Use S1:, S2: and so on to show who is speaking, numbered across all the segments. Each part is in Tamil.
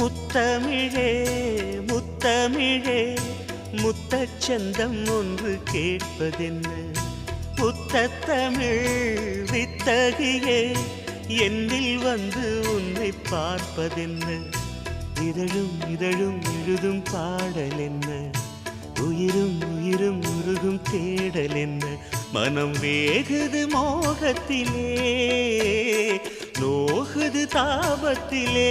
S1: முத்தமிழே முத்தமிழே முத்தச்சந்தம் ஒன்று கேட்பதென்ன? முத்தத்தமிழ் வித்தகியே என்னில் வந்து உன்னை பார்ப்பதென்ன? இதழும் இதழும் எழுதும் பாடல் என்ன உயிரும் உயிரும் உருகும் தேடல் என்ன மனம் வேகுது மோகத்திலே நோகுது தாபத்திலே.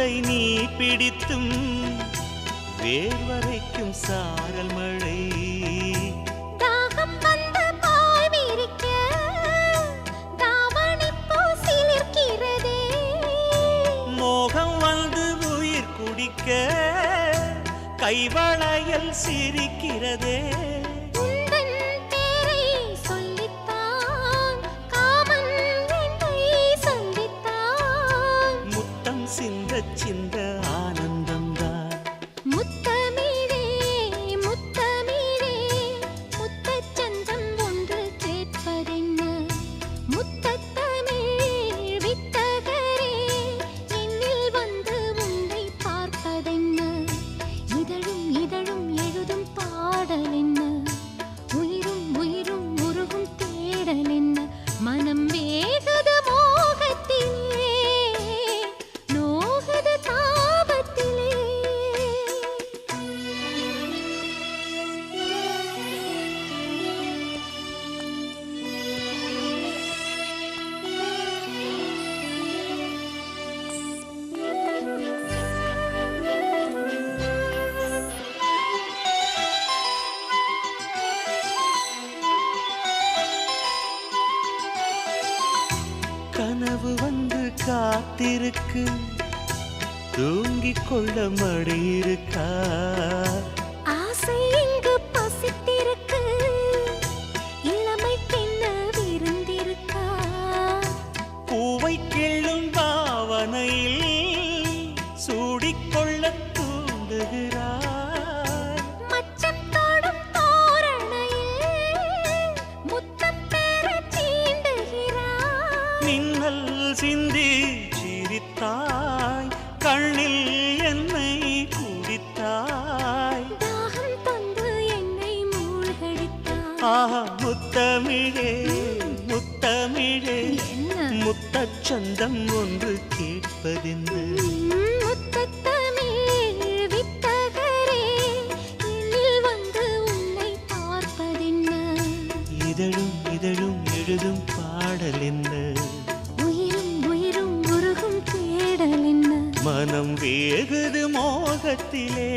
S1: நாணக்குடை நீ பிடித்தும் வேர்வரைக்கும் சாரல் மழை. மோகம் வந்து உயிர் குடிக்க கைவளையல் சிரிக்கிறதே. சிந்த காத்திருக்கு. தூங்கிக் கொள்ள மடி இருக்கா
S2: ஆசை இங்கு பசித்திருக்கு. இளமைக்கென்ன விருந்திருக்கா?
S1: பூவை கிள்ளும் பாவனையில் சூடிக்கொள்ள தூண்டுகிறாய் சிந்தி சிரித்தாய் கண்ணில் என்னை குடித்தாய்.
S2: தாகம் தந்து என்னை மூழ்கடித்தாய்.
S1: ஆஹா முத்தமிழே முத்தமிழே
S2: என்ன?
S1: முத்தச்சந்தம் ஒன்று கேட்பதென்று. இதழும் மனம் வேகுது மோகத்திலே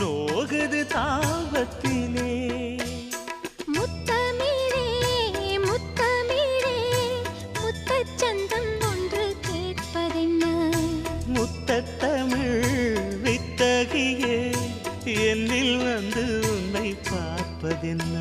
S1: நோகுது தாபத்திலே
S2: முத்தமிழே முத்தமிழே முத்தச்சந்தம் ஒன்று கேட்பதென்ன?
S1: முத்தத்தமிழ் வித்தகியே என்னில் வந்து உன்னை பார்ப்பதென்ன?